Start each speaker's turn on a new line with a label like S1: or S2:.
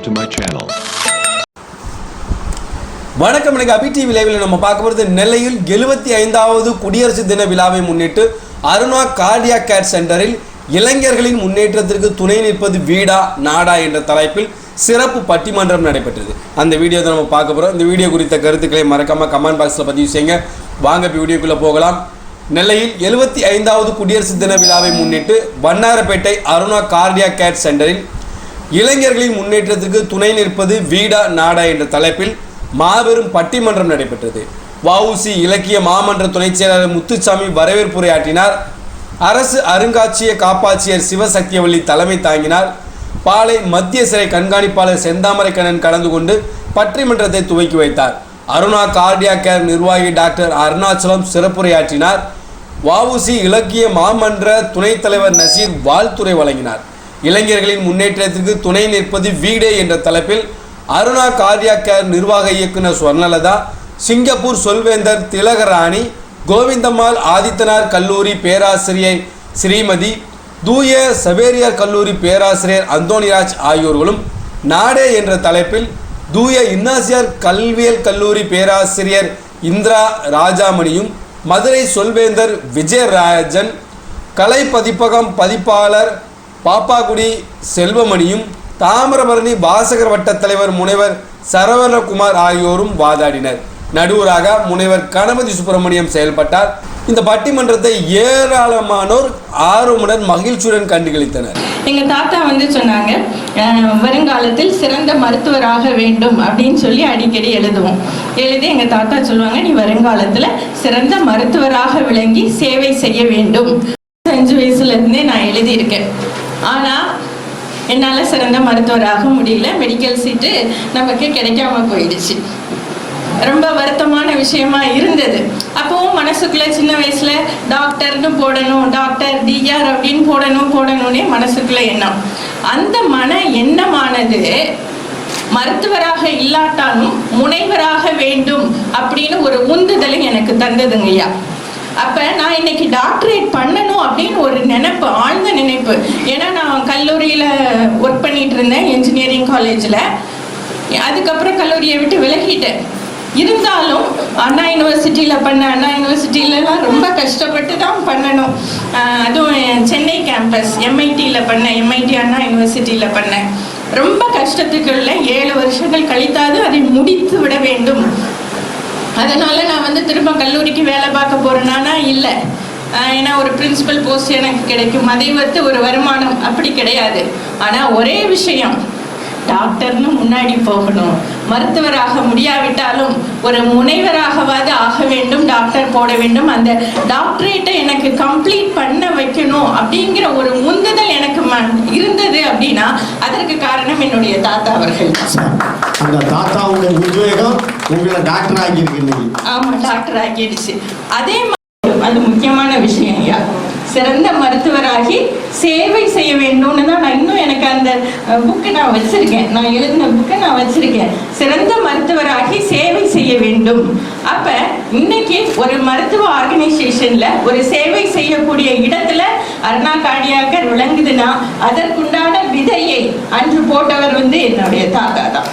S1: subscribe to my channel.
S2: வணக்கம் எனக்கு அபி TV லைவில் நம்ம பார்க்க போகிறது நெல்லையில் எழுபத்தி ஐந்தாவது குடியரசு தின விழாவை முன்னிட்டு அருணா கார்டியா கேர் சென்டரில் இளைஞர்களின் முன்னேற்றத்திற்கு துணை நிற்பது வீடா நாடா என்ற தலைப்பில் சிறப்பு பட்டிமன்றம் நடைபெற்றது. அந்த வீடியோ தான் நம்ம பார்க்க போகிறோம் இந்த வீடியோ குறித்த கருத்துக்களை மறக்காமல் கமெண்ட் பாக்ஸில் பதிவு செய்யுங்க. வாங்க இப்போ வீடியோக்குள்ளே போகலாம். நெல்லையில் எழுபத்தி ஐந்தாவது குடியரசு தின விழாவை முன்னிட்டு வண்ணாரப்பேட்டை அருணா கார்டியா கேர் சென்டரில் இளைஞர்களின் முன்னேற்றத்திற்கு துணை நிற்பது வீடா நாடா என்ற தலைப்பில் மாபெரும் பட்டிமன்றம் நடைபெற்றது. வஉசி இலக்கிய மாமன்ற துணைச் செயலாளர் முத்துசாமி வரவேற்புரையாற்றினார். அரசு அருங்காட்சியக காப்பாட்சியர் சிவசக்தியவள்ளி தலைமை தாங்கினார். பாலை மத்திய சிறை கண்காணிப்பாளர் செந்தாமரை கண்ணன் கலந்து கொண்டு பட்டிமன்றத்தை துவக்கி வைத்தார். அருணா கார்டியா கேர் நிர்வாகி டாக்டர் அருணாச்சலம் சிறப்புரையாற்றினார். வஉசி இலக்கிய மாமன்ற துணைத் தலைவர் நசீர் வாழ்த்துறை வழங்கினார். இளைஞர்களின் முன்னேற்றத்திற்கு துணை நிற்பது வீடே என்ற தலைப்பில் அருணா கார்டியா கேர் நிர்வாக இயக்குனர் ஸ்வர்ணலதா சிங்கப்பூர் சொல்வேந்தர் திலகராணி கோவிந்தம்மாள் ஆதித்தனார் கல்லூரி பேராசிரியை ஸ்ரீமதி தூய சவேரியார் கல்லூரி பேராசிரியர் அந்தோணிராஜ் ஆகியோர்களும் நாடே என்ற தலைப்பில் தூய இன்னாசியார் கல்வியல் கல்லூரி பேராசிரியர் இந்திரா ராஜாமணியும் மதுரை சொல்வேந்தர் விஜயராஜன் கலை பதிப்பகம் பதிப்பாளர் பாப்பாக்குடி செல்வமணியும் தாமிரபரணி வாசகர் வட்ட தலைவர் முனைவர் சரவணகுமார் ஆகியோரும் வாதாடினர். நடுவராக முனைவர் கணபதி சுப்பிரமணியம் செயல்பட்டார். இந்த பட்டிமன்றத்தை ஏராளமானோர் ஆர்வமுடன் மகிழ்ச்சியுடன் கண்டுகளித்தனர்.
S3: எங்க தாத்தா வந்து சொன்னாங்க வருங்காலத்தில் சிறந்த மருத்துவராக வேண்டும் அப்படின்னு சொல்லி அடிக்கடி எழுதுவோம். எழுதி எங்க தாத்தா சொல்லுவாங்க நீ வருங்காலத்துல சிறந்த மருத்துவராக விளங்கி சேவை செய்ய வேண்டும். அஞ்சு வயசுல இருந்தே நான் எழுதியிருக்கேன். ஆனால் என்னால் சிறந்த மருத்துவராக முடியல. மெடிக்கல் சீட்டு நமக்கு கிடைக்காம போயிடுச்சு. ரொம்ப வருத்தமான விஷயமா இருந்தது. அப்பவும் மனசுக்குள்ள சின்ன வயசுல டாக்டர்னு போடணும் டாக்டர் டிஆர் அப்படின்னு போடணும் போடணும்னே மனசுக்குள்ள எண்ணம். அந்த மன எண்ணமானது மருத்துவராக இல்லாட்டாலும் முனைவராக வேண்டும் அப்படின்னு ஒரு உந்துதலை எனக்கு தந்ததுங்கய்யா. அப்ப நான் இன்னைக்கு டாக்டரேட் பண்ணணும் அப்படின்னு ஒரு நினைப்பு ஆழ்ந்த நினைப்பு. ஏன்னா நான் கல்லூரியில ஒர்க் பண்ணிட்டு இருந்தேன் இன்ஜினியரிங் காலேஜ்ல அதுக்கப்புறம் கல்லூரியை விட்டு விலகிட்டேன். இருந்தாலும் அண்ணா யூனிவர்சிட்டியில் பண்ண அண்ணா யூனிவர்சிட்டியிலலாம் ரொம்ப கஷ்டப்பட்டு தான் பண்ணணும். அதுவும் சென்னை கேம்பஸ் எம்ஐடியில் பண்ணேன் எம்ஐடி அண்ணா யூனிவர்சிட்டியில் பண்ணேன். ரொம்ப கஷ்டத்துக்குள்ள ஏழு வருஷங்கள் கழித்தாது அதை முடித்து விட வேண்டும். அதனால நான் வந்து திரும்ப கல்லூரிக்கு வேலை பார்க்க போகிறேன்னா இல்லை. ஏன்னா ஒரு பிரின்சிபல் போஸ்ட் எனக்கு கிடைக்கும். அதை வந்து ஒரு வருமானம் அப்படி கிடையாது. ஆனால் ஒரே விஷயம் டாக்டர்னு முன்னாடி போகணும். மருத்துவராக முடியாவிட்டாலும் ஒரு முனைவராகவாது ஆக வேண்டும் டாக்டர் போட வேண்டும். அந்த டாக்டரேட்டை எனக்கு கம்ப்ளீட் பண்ண வைக்கணும் அப்படிங்கிற ஒரு முந்துதல் எனக்கு ம- இருந்தது அப்படின்னா அதற்கு காரணம் என்னுடைய தாத்தா அவர்கள்.
S4: அந்த தாத்தாவுடைய உத்வேகம் உங்களை டாக்டர் ஆக்கியிருக்கு இன்னைக்கு.
S3: ஆமா டாக்டர் ஆக்கிடுச்சு அதே மாதிரி அது முக்கியமான விஷயம் ஐயா. சிறந்த மருத்துவராகி சேவை செய்ய வேண்டும்னு தான் நான் இன்னும் எனக்கு அந்த புக்கு நான் வச்சிருக்கேன். நான் எழுதின புக்கை நான் வச்சிருக்கேன். சிறந்த மருத்துவராகி சேவை செய்ய வேண்டும். அப்ப இன்னைக்கு ஒரு மருத்துவ ஆர்கனைசேஷன்ல ஒரு சேவை செய்யக்கூடிய இடத்துல அருணாக்காடியாக நுழங்குதுன்னா விளங்குதுன்னா அதற்குண்டான விதையை அன்று போட்டவர் வந்து என்னுடைய தாத்தா தான்.